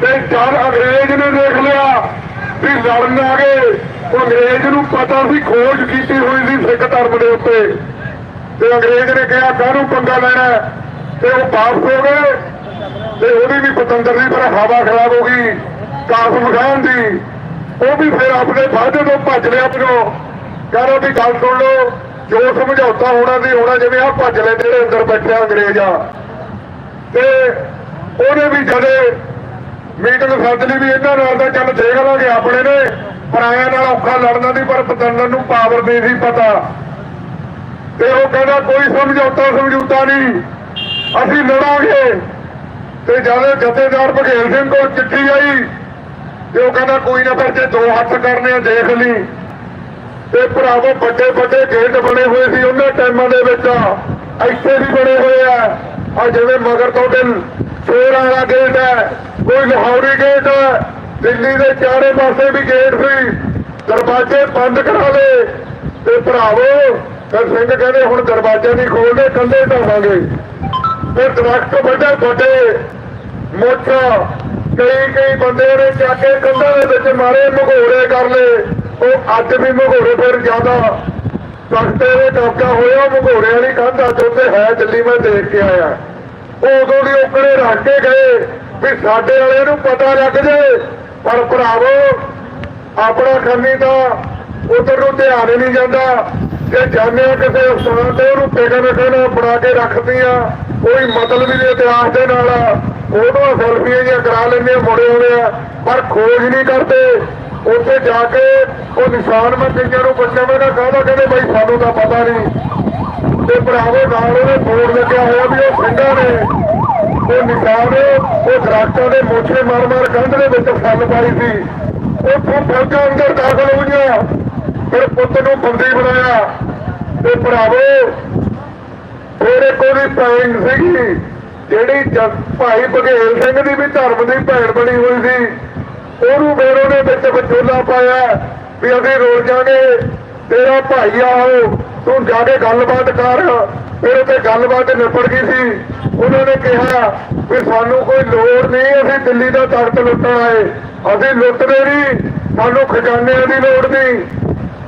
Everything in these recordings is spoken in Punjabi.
ਤੇ ਜਦ ਅੰਗਰੇਜ਼ ਨੇ ਦੇਖ ਲਿਆ ਵੀ ਲੜਨ ਆ ਗਏ। ਉਹ ਅੰਗਰੇਜ਼ ਨੂੰ ਪਤਾ ਸੀ ਖੋਜ ਕੀਤੀ ਹੋਈ ਸੀ ਸਿੱਖ ਧਰਮ ਦੇ ਉੱਤੇ। ਤੇ ਅੰਗਰੇਜ਼ ਨੇ ਕਿਹਾ, ਕਾਹਨੂੰ ਪੰਗਾ ਲੈਣਾ ਤੇ ਉਹ ਵਾਪਸ ਹੋ ਗਏ। ਤੇ ਉਹਦੀ ਵੀ ਪਤੰਦਰ ਦੀ ਪਰ ਹਵਾ ਖਰਾਬ ਹੋ ਗਈ ਕਾਸਮ ਖਾਨ ਦੀ। ਉਹ ਵੀ ਫਿਰ ਆਪਣੇ ਫਾਇਦੇ ਤੋਂ ਭੱਜ ਲਿਆ ਪਿਓ ਕਹਿੰਦਾ ਵੀ ਗੱਲ ਸੁਣ ਲਓ, ਜੋ ਸਮਝੌਤਾ ਹੋਣਾ ਸੀ, ਹੋਣਾ ਜਿਵੇਂ ਆ, ਭੱਜ ਲੈ, ਜਿਹੜੇ ਅੰਦਰ ਬੈਠੇ ਅੰਗਰੇਜ਼ ਆ। ਤੇ ਉਹਨੇ ਵੀ ਜਦੇ ਮੀਟਿੰਗ ਸੱਦ ਲਈ ਵੀ ਇਹਨਾਂ ਨਾਲ ਤਾਂ ਚੱਲ ਦੇਖ ਲਾਂਗੇ ਆਪਣੇ ਨੇ। ਪਰਾਇਆਂ ਨਾਲ ਔਖਾ ਲੜਨਾ ਦੀ ਪਰ ਪਤੰਦਰ ਨੂੰ ਪਾਵਰ ਨਹੀਂ ਸੀ ਪਤਾ। ਤੇ ਉਹ ਕਹਿੰਦਾ ਕੋਈ ਸਮਝੌਤਾ ਸਮਝੌਤਾ ਨਹੀਂ। ਅਸੀਂ ਲੜਾਂਗੇ। ਤੇ ਜਦ ਜਥੇਦਾਰ ਬਘੇਲ ਸਿੰਘ ਕੋਲ ਚਿੱਠੀ ਆਈ, ਤੇ ਉਹ ਕਹਿੰਦਾ ਕੋਈ ਨਾ ਫਿਰ ਜੇ ਦੋ ਹੱਥ ਕਰਨੇ ਆ, ਦੇਖ ਲਈ। ਤੇ ਭਰਾਵੋ, ਵੱਡੇ ਵੱਡੇ ਗੇਟ ਬਣੇ ਹੋਏ ਸੀ, ਉਹਨਾਂ ਟਾਈਮਾਂ ਦੇ ਵਿੱਚ ਇੱਥੇ ਵੀ ਬਣੇ ਹੋਏ ਆ। ਆ ਜਿਵੇਂ ਮਗਰ ਦਿਨ ਸ਼ੇਰ ਵਾਲਾ ਗੇਟ ਹੈ, ਕੋਈ ਲਾਹੌਰੀ ਗੇਟ ਹੈ, ਦਿੱਲੀ ਦੇ ਚਾਰੇ ਪਾਸੇ ਵੀ ਗੇਟ ਸੀ। ਦਰਵਾਜ਼ੇ ਬੰਦ ਕਰਾ ਲਏ। ਤੇ ਭਰਾਵੋ, ਫਿਰ ਸਿੰਘ ਕਹਿੰਦੇ, ਹੁਣ ਦਰਵਾਜ਼ੇ ਨਹੀਂ ਖੋਲਦੇ ਕੰਧੇ ਢਾਵਾਂਗੇ ਫਿਰ ਦਰਖਤ ਵੱਡੇ ਵੱਡੇ। ਮੋਟਾ ਕਈ ਕਈ ਬੰਦੇ ਨੇ ਚੱਕ ਕੇ ਕੰਧਾਂ ਦੇ ਵਿੱਚ ਮਾਰੇ ਮਘੋੜੇ ਕਰ ਲਏ। ਉਹ ਅੱਜ ਵੀ ਮਘੋੜੇ ਫਿਰ ਜ਼ਿਆਦਾ। ਤਖਤੇ ਦੇ ਟਾਕਾ ਹੋਇਆ ਮਘੋੜੇ ਵਾਲੀ ਕੰਧ ਅੱਜ ਉੱਤੇ ਹੈ, ਦਿੱਲੀ ਮੈਂ ਦੇਖ ਕੇ ਆਇਆ। ਉਦੋਂ ਦੀ ਉੱਕੜੇ ਰੱਖ ਕੇ ਗਏ ਵੀ ਸਾਡੇ ਵਾਲੇ ਨੂੰ ਪਤਾ ਲੱਗ ਜੇ। ਪਰ ਭਰਾਵੋ, ਆਪਣਾ ਖੰਨੀ ਤਾਂ ਉਧਰ ਨੂੰ ਧਿਆਨ ਹੀ ਨਹੀਂ ਜਾਂਦਾ। ਜੇ ਜਾਣਿਆ ਕਿਸੇ ਸਥਾਨ ਤੇ ਉਹਨੂੰ ਟਿਕਣ ਰੱਖਣਾ ਬਣਾ ਕੇ ਰੱਖਦੀਆਂ ਕੋਈ ਮਤਲਬ ਹੀ ਨਹੀਂ ਇਤਿਹਾਸ ਦੇ ਨਾਲ। ਫੋਟੋਆਂ, ਸੈਲਫੀਆਂ ਜਿਹੀਆਂ ਕਰਾ ਲੈਂਦੇ ਆ, ਮੁੜੇ ਆਉਂਦੇ ਆ। ਪਰ ਖੋਜ ਨਹੀਂ ਕਰਦੇ। ਉੱਥੇ ਜਾ ਕੇ ਉਹ ਨਿਸ਼ਾਨ ਮੈਂ ਕਈਆਂ ਨੂੰ ਪੁੱਛਿਆ, ਮੈਂ ਕਿਹਾ ਕਹਿੰਦੇ, ਬਾਈ ਸਾਨੂੰ ਤਾਂ ਪਤਾ ਨਹੀਂ। ਤੇ ਭਰਾਵੋ ਨਾਲ ਉਹਦੇ ਬੋਰਡ ਲੱਗਿਆ ਹੋਇਆ ਵੀ ਉਹ ਸਿੰਘਾਂ ਨੇ, ਉਹ ਨਿਸ਼ਾਨ ਉਹ ਦਰਖਤਾਂ ਦੇ ਮੋਛੇ ਮਾਰ ਮਾਰ ਕੰਧ ਦੇ ਵਿੱਚ ਫਲ ਪਾਈ ਸੀ। ਉਹ ਫੌਜਾਂ ਅੰਦਰ ਦਾਖਲ ਹੋਈਆਂ ਫਿਰ ਪੁੱਤ ਨੂੰ ਬੰਦੀ ਬਣਾਇਆ। ਤੇ ਭਰਾਵੋ, ਫਿਰ ਇੱਕ ਭੈਣ ਸੀਗੀ, ਜਿਹੜੀ ਭਾਈ ਬਘੇਲ ਸਿੰਘ ਦੀ ਵੀ ਧਰਮ ਦੀ ਭੈਣ ਬਣੀ ਹੋਈ ਸੀ, ਉਹਨੂੰ ਫਿਰ ਉਹਨੇ ਵਿੱਚ ਵਿਚੋਲਾ ਪਾਇਆ ਵੀ ਅਸੀਂ ਰੋਲ ਜਾਗੇ ਤੇਰਾ ਭਾਈ ਆਓ। ਤੂੰ ਜਾ ਕੇ ਗੱਲਬਾਤ ਕਰ। ਫਿਰ ਉੱਥੇ ਗੱਲਬਾਤ ਨਿਪਟ ਗਈ ਸੀ। ਉਹਨਾਂ ਨੇ ਕਿਹਾ ਵੀ ਸਾਨੂੰ ਕੋਈ ਲੋੜ ਨਹੀਂ, ਅਸੀਂ ਦਿੱਲੀ ਦਾ ਤਖਤ ਲੁੱਟਣ ਆਏ। ਅਸੀਂ ਲੁੱਟਦੇ ਨਹੀਂ, ਸਾਨੂੰ ਖਜ਼ਾਨਿਆਂ ਦੀ ਲੋੜ ਨਹੀਂ।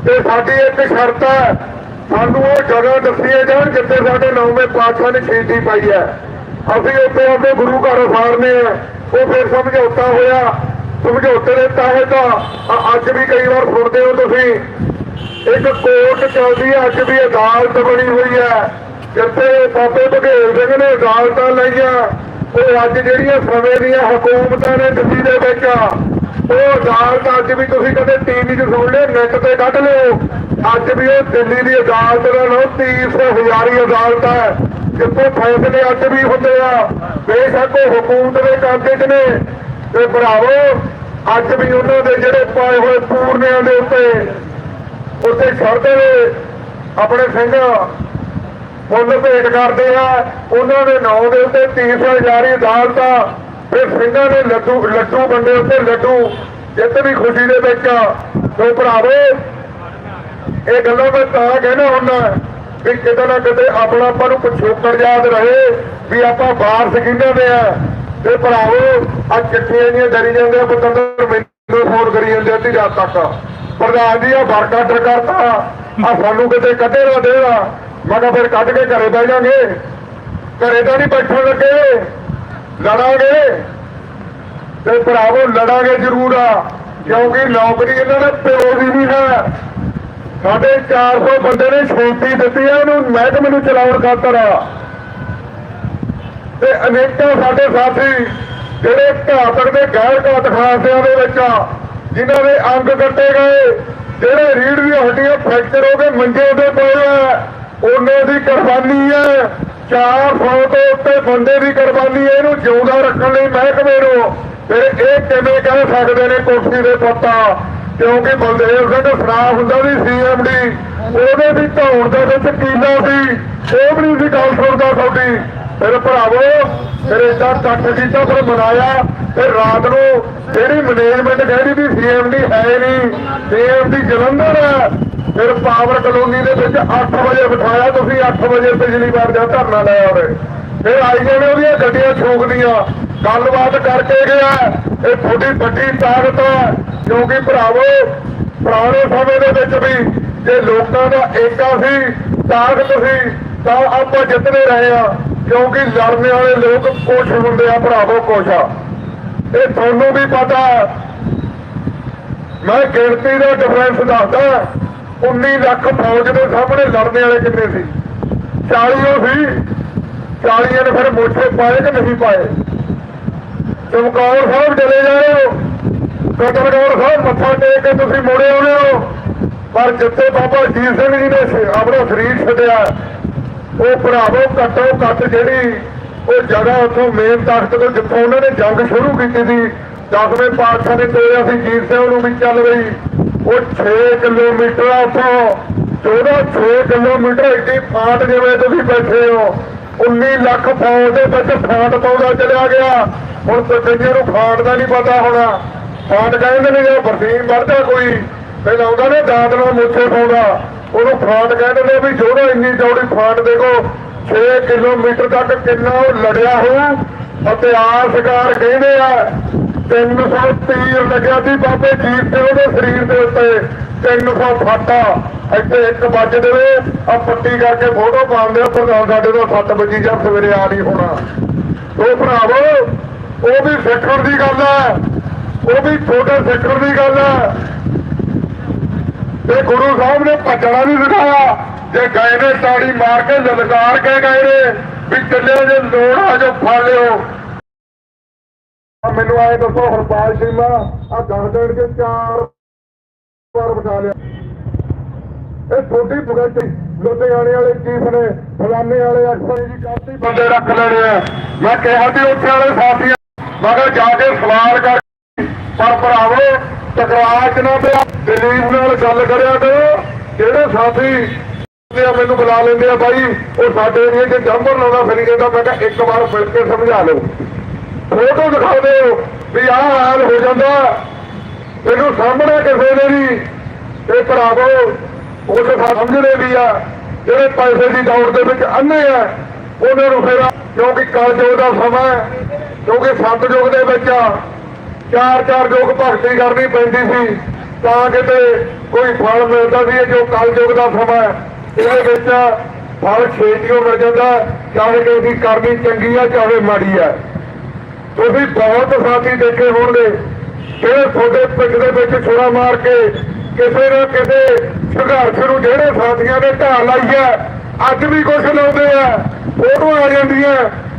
ਤੇ ਸਾਡੀ ਇੱਕ ਸ਼ਰਤ ਹੈ, ਸਾਨੂੰ ਉਹ ਜਗ੍ਹਾ ਦੱਸੀਏ ਜਾਣ ਜਿੱਥੇ ਸਾਡੇ ਨੌਵੇਂ ਪਾਤਸ਼ਾਹ ਨੇ ਸ਼ਹੀਦੀ ਪਾਈ ਹੈ। ਅਸੀਂ ਉੱਥੇ ਆਪਣੇ ਗੁਰੂ ਘਰ ਉਸਾਰਨੇ ਆ। ਉਹ ਫਿਰ ਸਮਝੌਤਾ ਹੋਇਆ। ਸਮਝੌਤੇ ਦੇ ਤਹਿਤ ਅ- ਅੱਜ ਵੀ ਕਈ ਵਾਰ ਸੁਣਦੇ ਹੋ ਤੁਸੀਂ ਇੱਕ ਕੋਰਟ ਚੱਲਦੀ ਹੈ, ਅੱਜ ਵੀ ਅਦਾਲਤ ਬਣੀ ਹੋਈ ਹੈ। ਜਿੱਥੇ ਬਾਬੇ ਬਘੇਲ ਸਿੰਘ ਨੇ ਅਦਾਲਤਾਂ ਲਈਆਂ। ਉਹ ਅੱਜ ਜਿਹੜੀਆਂ ਸਮੇਂ ਦੀਆਂ ਹਕੂਮਤਾਂ ਨੇ ਦਿੱਲੀ ਦੇ ਵਿੱਚ, ਉਹ ਅਦਾਲਤ ਅੱਜ ਵੀ ਤੁਸੀਂ ਕਦੇ ਟੀਵੀ 'ਚ ਸੁਣ ਲਿਓ ਨੈਟ ਤੇ ਕੱਢ ਲਿਓ। ਅੱਜ ਵੀ ਉਹ ਦਿੱਲੀ ਦੀ ਅਦਾਲਤ ਦਾ ਨਾਮ ਤੀਸ ਹਜ਼ਾਰੀ ਅਦਾਲਤ ਹੈ, ਜਿੱਥੇ ਫੈਸਲੇ ਅੱਜ ਵੀ ਹੁੰਦੇ ਆ। ਬੇਸ਼ੱਕ ਉਹ ਹਕੂਮਤ ਦੇ ਕਾਬੇ 'ਚ ਨੇ। ਤੇ ਭਰਾਵੋ, ਅੱਜ ਵੀ ਉਹਨਾਂ ਦੇ ਜਿਹੜੇ ਪਾਏ ਹੋਏ ਪੂਰਨਿਆਂ ਦੇ ਉੱਤੇ ਉੱਤੇ ਛੱਡਦੇ ਆਪਣੇ ਸਿੰਘ ਮੁੱਲ ਭੇਟ ਕਰਦੇ ਆ। ਉਹਨਾਂ ਦੇ ਨਾਂ ਦੇ ਉੱਤੇ 30 ਹਜ਼ਾਰੀ ਅਦਾਲਤਾਂ ਫਿਰ ਸਿੰਘਾਂ ਨੇ ਲੱਡੂ ਲੱਡੂ ਵੰਡੇ ਉੱਤੇ ਲੱਡੂ। ਜਿੱਤ ਵੀ ਖੁਸ਼ੀ ਦੇ ਵਿੱਚ ਤੋ ਭਰਾਵੋ, ਇਹ ਗੱਲਾਂ ਮੈਂ ਤਾਂ ਕਹਿਣਾ ਹੁੰਦਾ ਵੀ ਕਿਤੇ ਨਾ ਕਿਤੇ ਆਪਣਾ ਆਪਾਂ ਨੂੰ ਪਿਛੋਕੜ ਯਾਦ ਰਹੇ ਵੀ ਆਪਾਂ ਵਾਰਸ ਕਿਹਨਾਂ ਦੇ ਆ। ਤੇ ਭਰਾਵੋ ਆ ਚਿੱਠੀਆਂ ਦੀਆਂ ਡਰੀ ਜਾਂਦੇ ਪਤੰਦਰ ਮੈਨੂੰ ਫੋਨ ਕਰੀ ਜਾਂਦੇ ਆ, ਅੱਧੀ ਰਾਤ ਤੱਕ। ਪ੍ਰਧਾਨ ਜੀ ਆ ਵਰਕ ਡਰ ਕਰਤਾ। ਆ ਸਾਨੂੰ ਕਿਤੇ ਕੱਢੇ ਨਾ ਦੇਣਾ ਮੈਂ ਕਿਹਾ ਫਿਰ ਕੱਢ ਕੇ ਘਰੇ ਬਹਿ ਜਾਾਂਗੇ। ਘਰੇ ਤਾਂ ਨਹੀਂ ਬੈਠਣ ਲੱਗੇ। ਲੜਾਂਗੇ। ਤੇ ਭਰਾਵੋ ਲੜਾਂਗੇ ਜ਼ਰੂਰ ਆ। ਕਿਉਂਕਿ ਨੌਕਰੀ ਇਹਨਾਂ ਨੇ ਪਿਓ ਦੀ ਨਹੀਂ ਹੈ। ਸਾਡੇ 400 ਬੰਦੇ ਨੇ ਛੋਟੀ ਦਿੱਤੀ ਆ ਇਹਨੂੰ ਮਹਿਕਮੇ ਨੂੰ ਚਲਾਉਣ ਖਾਤਰ। ਤੇ ਅਨੇਕਾਂ ਸਾਡੇ ਸਾਥੀ ਜਿਹੜੇ ਘਾਤਕ ਦੇ ਗੈਰ ਘਾਤ ਖਾਸਿਆਂ ਦੇ ਵਿੱਚ ਆ, ਜਿਨ੍ਹਾਂ ਦੇ ਅੰਗ ਕੱਟੇ ਗਏ, ਜਿਹੜੇ ਰੀੜ ਦੀਆਂ ਹੱਡੀਆਂ ਫ੍ਰੈਕਚਰ ਹੋ ਕੇ ਮੰਜੇ ਤੇ ਪਏ ਆ, ਉਹਨਾਂ ਦੀ ਕੁਰਬਾਨੀ ਹੈ। 400 ਤੋਂ ਉੱਤੇ ਬੰਦੇ ਦੀ ਕੁਰਬਾਨੀ ਹੈ, ਇਹਨੂੰ ਜਿਉਂਦਾ ਰੱਖਣ ਲਈ ਮਹਿਕਮੇ ਨੂੰ। ਫਿਰ ਇਹ ਕਿਵੇਂ ਕਹਿ ਸਕਦੇ ਨੇ ਕੁਰਸੀ ਦੇ ਪੱਤਾ? ਕਿਉਂਕਿ ਬਲਦੇਵ ਸਿੰਘ ਸਰਾਫ ਹੁੰਦਾ ਸੀ ਸੀਐਮਡੀ ਉਹਦੇ ਵੀ ਧੌਣ ਦੇ ਵਿੱਚ ਕੀਲਾ ਸੀ। ਉਹ ਵੀ ਨਹੀਂ ਸੀ ਗੱਲ ਸੁਣਦਾ ਤੁਹਾਡੀ ਫਿਰ ਭਰਾਵੋ, ਫਿਰ ਏਦਾਂ ਕੱਟ ਕੀਤਾ, ਫਿਰ ਮਨਾਇਆ, ਫਿਰ ਰਾਤ ਨੂੰ ਜਿਹੜੀ ਮੈਨੇਜਮੈਂਟ ਕਹਿੰਦੀ ਵੀ ਸੀਐਮਡੀ ਹੈ ਨਹੀਂ ਸੀਐਮਡੀ ਜਲੰਧਰ ਹੈ। ਫਿਰ ਪਾਵਰ ਕਲੋਨੀ ਦੇ ਵਿੱਚ 8 ਵਜੇ ਬਿਠਾਇਆ ਤੁਸੀਂ 8 ਵਜੇ ਪਿਛਲੀ ਵਾਰ ਜਾਂ ਧਰਨਾ ਲਾਇਆ ਹੋਵੇ ਫਿਰ ਆਈ ਜਾਣੇ ਉਹਦੀਆਂ ਗੱਡੀਆਂ ਛੋਕਦੀਆਂ। ਗੱਲਬਾਤ ਕਰਕੇ ਗਿਆ, ਇਹ ਤੁਹਾਡੀ ਵੱਡੀ ਤਾਕਤ ਹੈ, ਕਿਉਂਕਿ ਭਰਾਵੋ, ਪੁਰਾਣੇ ਸਮੇਂ ਦੇ ਵਿੱਚ ਵੀ ਜੇ ਲੋਕਾਂ ਦਾ ਏਕਾ ਸੀ, ਤਾਕਤ ਸੀ, ਤਾਂ ਆਪਾਂ ਜਿੱਤਦੇ ਰਹੇ ਆ ਕਿਉਂਕਿ ਲੜਨ ਵਾਲੇ ਲੋਕ ਕੁਛ ਹੁੰਦੇ ਆ, ਭਰਾਵੋ ਕੁਛ ਆ। ਇਹ ਤੁਹਾਨੂੰ ਵੀ ਪਤਾ ਮੈਂ ਗਿਣਤੀ ਦਾ ਡਿਫਰੈਂਸ ਦੱਸਦਾ 19 ਲੱਖ ਫੌਜ ਦੇ ਸਾਹਮਣੇ ਲੜਨ ਵਾਲੇ ਕਿੰਨੇ ਸੀ? 40 ਉਹ ਸੀ। 40 ਨੇ ਫਿਰ ਮੋਠੇ ਪਾਏ ਕਿ ਨਹੀਂ ਪਾਏ? ਚਮਕੌਰ ਸਾਹਿਬ ਚਲੇ ਜਾਓ ਕਟਮਗੌਰ ਸਾਹਿਬ ਮੱਥਾ ਟੇਕ ਕੇ ਤੁਸੀਂ ਮੁੜੇ ਆਉਣੇ ਹੋ। ਪਰ ਜਿੱਥੇ ਬਾਬਾ ਜੀਤ ਸਿੰਘ ਜੀ ਨੇ ਆਪਣਾ ਸਰੀਰ ਛੱਡਿਆ ਉਹ ਭਰਾਵੋ ਘੱਟੋ ਘੱਟ ਜਿਹੜੀ ਉਹ ਜਗ੍ਹਾ ਉੱਥੋਂ ਮੇਨ ਤਖਤ ਤੋਂ ਜਿੱਥੋਂ ਉਹਨਾਂ ਨੇ ਜੰਗ ਸ਼ੁਰੂ ਕੀਤੀ ਸੀ, ਦਸਵੇਂ ਪਾਤਸ਼ਾਹ ਨੇ ਤੋੜਿਆ ਸੀ ਜੀਤ ਸਿੰਘ ਨੂੰ ਵੀ ਚੱਲ ਰਹੀ ਉਹ 6 ਕਿਲੋਮੀਟਰ ਉੱਥੋਂ 14 6 ਕਿਲੋਮੀਟਰ ਇੱਡੀ ਫਾਟ ਜਿਵੇਂ ਤੁਸੀਂ ਬੈਠੇ ਹੋ 19 ਲੱਖ ਫੌਜ ਦੇ ਵਿੱਚ ਫਾਟ ਪਾਉਂਦਾ ਚਲਿਆ ਗਿਆ। ਹੁਣ ਤਾਂ ਨੂੰ ਫਾਟ ਦਾ ਨਹੀਂ ਪਤਾ ਹੋਣਾ। ਫਾਟ ਕਹਿੰਦੇ ਨੇ ਜੇ ਬਰਸੀਨ ਵੜਦਾ ਕੋਈ ਤੇ ਲਾਉਂਦਾ ਨੇ ਦਾਤ ਨਾਲ ਮੁੱਛੇ ਪਾਉਂਦਾ। ਉਹਨੂੰ ਫਾਟ ਕਹਿੰਦੇ ਨੇ ਵੀ ਜੋੜਾ ਇੰਨੀ ਚੌੜੀ ਫਾਟ ਦੇਖੋ 6 ਕਿਲੋਮੀਟਰ ਤੱਕ ਕਿੰਨਾ ਉਹ ਲੜਿਆ ਹੋਊ ਅਤੇ ਕਹਿੰਦੇ ਆ 300 ਤੀਰ ਲੱਗਿਆ ਸੀ ਬਾਬੇ ਜੀਤ ਸਿੰਘ ਦੇ ਸਰੀਰ ਦੇ ਉੱਤੇ 300 ਫਾਟਾ ਇੱਥੇ ਇੱਕ ਵੱਜ ਦੇਵੇ ਆ ਪੱਟੀ ਕਰਕੇ ਫੋਟੋ ਪਾਉਂਦੇ ਆ ਪ੍ਰਧਾਨ ਸਾਡੇ ਤੋਂ 7 ਵਜੇ ਜਾਂ ਸਵੇਰੇ ਆ ਨਹੀਂ ਹੋਣਾ। ਉਹ ਭਰਾਵੋ, ਉਹ ਵੀ ਸਿੱਖਣ ਦੀ ਗੱਲ ਹੈ ਉਹ ਵੀ ਛੋਟੇ ਸਿੱਖਣ ਦੀ ਗੱਲ ਹੈ ਤੇ ਗੁਰੂ ਸਾਹਿਬ ਨੇ ਭੱਜਣਾ ਨਹੀਂ ਸਿਖਾਇਆ ਜੇ ਗਏ ਨੇ ਤਾੜੀ ਮਾਰ ਕੇ ਲਲਕਾਰ ਕੇ ਗਏ ਨੇ ਵੀ ਚੱਲਿਓ ਜੇ ਲੋੜ ਆ ਜੋ ਫੜ ਲਿਓ। ਆਹ ਮੈਨੂੰ ਆਏ ਦੱਸੋ, ਹਰਪਾਲ ਸਿੰਘ ਆ ਦਸ ਦਿਨ ਕੇ ਚਾਰ ਵਾਰ ਬਚਾ ਲਿਆ। ਇਹ ਛੋਟੀ ਪੁਗਟ ਲੁਧਿਆਣੇ ਵਾਲੇ ਚੀਫ ਨੇ ਫਲਾਨੇ ਵਾਲੇ ਅਕਸਰ ਜੀ ਕਾਫੀ ਬੰਦੇ ਰੱਖ ਲੈਣੇ ਆ। ਮੈਂ ਕਿਹਾ ਸੀ ਉੱਥੇ ਵਾਲੇ ਸਾਥੀਆਂ, ਮਗਰ ਜਾ ਕੇ ਸਵਾਲ ਕਰ ਪਰ ਭਰਾਵੋ ਟਕਰਾ ਚ ਨਾ ਪਿਆ ਦਲੀਪ ਨਾਲ ਗੱਲ ਕਰਿਆ ਕਰੋ। ਜਿਹੜੇ ਸਾਥੀ ਤੇ ਮੈਨੂੰ ਬੁਲਾ ਲੈਂਦੇ ਆ ਬਾਈ। ਉਹ ਸਾਡੇ ਏਰੀਏ 'ਚ ਜੰਬਰ ਲਾਉਣਾ ਫਿਰੀ ਜਾਂਦਾ ਮੈਂ ਕਿਹਾ ਇੱਕ ਵਾਰ ਮਿਲ ਕੇ ਸਮਝਾ ਲਓ। ਫੋਟੋ ਦਿਖਾ ਦਿਓ ਵੀ ਆਹ ਹਾਲ ਹੋ ਜਾਂਦਾ। ਇਹਨੂੰ ਸਾਹਮਣੇ ਕਿਸੇ ਨੇ ਵੀ ਇਹ ਭਰਾਵੋ, ਉਹ ਤਾਂ ਸਮਝਦੇ ਵੀ ਆ। ਜਿਹੜੇ ਪੈਸੇ ਦੀ ਦੌੜ ਦੇ ਵਿੱਚ ਅੰਨੇ ਆ, ਉਹਨਾਂ ਨੂੰ ਫੇਰ ਕਿਉਂਕਿ ਕਲਯੁਗ ਦਾ ਸਮਾਂ ਕਿਉਂਕਿ ਸੰਤ ਯੁੱਗ ਦੇ ਵਿੱਚ ਚਾਰ ਚਾਰ ਯੁਗ ਭਗਤੀ ਕਰਨੀ ਪੈਂਦੀ ਸੀ ਤਾਂ ਕਿਤੇ ਕੋਈ ਫਲ ਮਿਲਦਾ ਸੀ ਇਹ ਜੋ ਕਲਯੁਗ ਦਾ ਸਮਾਂ ਹੈ, ਇਹਦੇ ਵਿੱਚ ਫਲ ਛੇਤੀਓ ਮਿਲ ਜਾਂਦਾ ਚਾਹੇ ਕਿ ਉਹਦੀ ਕਰਨੀ ਚੰਗੀ ਆ ਚਾਹੇ ਮਾੜੀ ਆ। ਤੁਸੀਂ ਬਹੁਤ ਸਾਥੀ ਦੇਖੇ ਹੋਣਗੇ ਜਿਹੜੇ ਤੁਹਾਡੇ ਪਿੰਡ ਦੇ ਵਿੱਚ ਛੁਰਾ ਮਾਰ ਕੇ ਕਿਸੇ ਨਾ ਕਿਸੇ ਸੰਘਰਸ਼ ਨੂੰ ਜਿਹੜੇ ਸਾਥੀਆਂ ਨੇ ਢਾਲ ਲਾਈ ਹੈ ਅੱਜ ਵੀ ਕੁਝ ਲਾਉਂਦੇ ਆ ਫੋਟੋਆਂ ਆ ਜਾਂਦੀਆਂ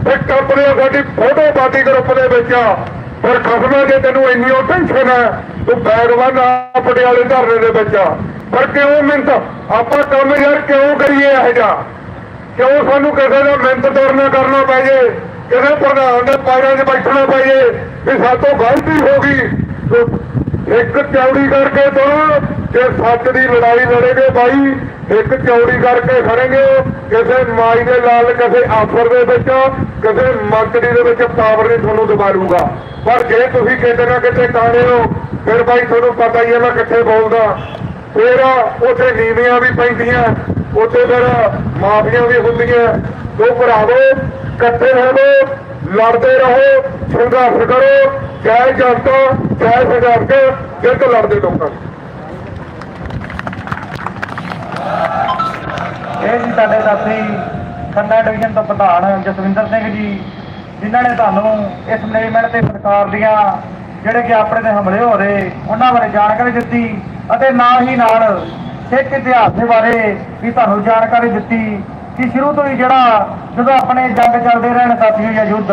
ਤੇ ਕੰਪਨੀ ਸਾਡੀ ਫੋਟੋ ਪਾਰਟੀ ਗਰੁੱਪ ਦੇ ਵਿੱਚ ਆ ਖਸਮਾ ਜੇ ਤੈਨੂੰ ਇੰਨੀ ਉਹ ਟੈਨਸ਼ਨ ਹੈ, ਤੂੰ ਬੈਗਵਾਨ ਆ ਪਟਿਆਲੇ ਧਰਨੇ ਦੇ ਵਿੱਚ ਆ। ਪਰ ਕਿਉਂ ਮਿੰਟ ਆਪਾਂ ਕੰਮ ਯਾਰ ਕਿਉਂ ਕਰੀਏ ਇਹ ਜਿਹਾ? ਕਿਉਂ ਸਾਨੂੰ ਕਿਸੇ ਦਾ ਮਿਹਨਤ ਤੋੜਨਾ ਕਰਨਾ ਪੈ ਜੇ? ਕਿਸੇ ਪ੍ਰਧਾਨ ਦੇ ਪੈਰਾਂ 'ਚ ਬੈਠਣਾ ਪੈ ਜੇ? ਵੀ ਸਾਤੋਂ ਗਲਤੀ ਹੋ ਗਈ। ਇੱਕ ਚੌੜੀ ਕਰਕੇ ਤੋਂ ਜੇ ਸੱਚ ਦੀ ਲੜਾਈ ਲੜੇਗੇ ਬਾਈ। ਇੱਕ ਚੌੜੀ ਕਰਕੇ ਖੜੇਗੇ। ਕਿਸੇ ਮਾਈ ਦੇ ਲਾਲ, ਕਿਸੇ ਆਫਰ ਦੇ ਵਿੱਚ, ਕਿਸੇ ਮੰਤਰੀ ਦੇ ਵਿੱਚ ਪਾਵਰ ਨਹੀਂ ਤੁਹਾਨੂੰ ਦਬਾਲੂਗਾ ਪਰ ਜੇ ਤੁਸੀਂ ਕਿਤੇ ਨਾ ਕਿਤੇ ਕਾਣੇ ਹੋ, ਫਿਰ ਬਾਈ ਤੁਹਾਨੂੰ ਪਤਾ ਹੀ ਹੈ ਮੈਂ ਕਿੱਥੇ ਬੋਲਦਾ। ਫਿਰ ਉੱਥੇ ਨੀਵੀਆਂ ਵੀ ਪੈਂਦੀਆਂ, ਉੱਥੇ ਫਿਰ ਮਾਫੀਆਂ ਵੀ ਹੁੰਦੀਆਂ। ਉਹ ਭਰਾਵੋ, ਇਕੱਠੇ ਹੋਵੋ ਲੜਦੇ ਰਹੋ, ਸੰਘਰਸ਼ ਕਰੋ। ਜੈ ਜਨਤਾ ਜੈ ਸੰਘਰਸ਼ ਜਿੱਤ ਲੜਦੇ ਲੋਕਾਂ ਇਹ ਜੀ ਸਾਡੇ ਸਾਥੀ ਖੰਨਾ ਡਿਵੀਜ਼ਨ ਤੋਂ ਪ੍ਰਧਾਨ ਜਸਵਿੰਦਰ ਸਿੰਘ ਜੀ, ਜਿਨ੍ਹਾਂ ਨੇ ਤੁਹਾਨੂੰ ਇਸ ਮੈਨੇਜਮੈਂਟ ਤੇ ਸਰਕਾਰ ਦੀਆਂ ਜਿਹੜੇ ਕਿ ਆਪਣੇ ਤੇ ਹਮਲੇ ਹੋ ਰਹੇ, ਉਹਨਾਂ ਬਾਰੇ ਜਾਣਕਾਰੀ ਦਿੱਤੀ ਅਤੇ ਨਾਲ ਹੀ ਨਾਲ ਸਿੱਖ ਇਤਿਹਾਸ ਦੇ ਬਾਰੇ ਵੀ ਤੁਹਾਨੂੰ ਜਾਣਕਾਰੀ ਦਿੱਤੀ ਕਿ ਸ਼ੁਰੂ ਤੋਂ ਹੀ ਜਿਹੜਾ ਜਦੋਂ ਆਪਣੇ ਜੰਗ ਚੱਲਦੇ ਰਹਿਣ ਸਾਥੀਓ ਜਾਂ ਯੁੱਧ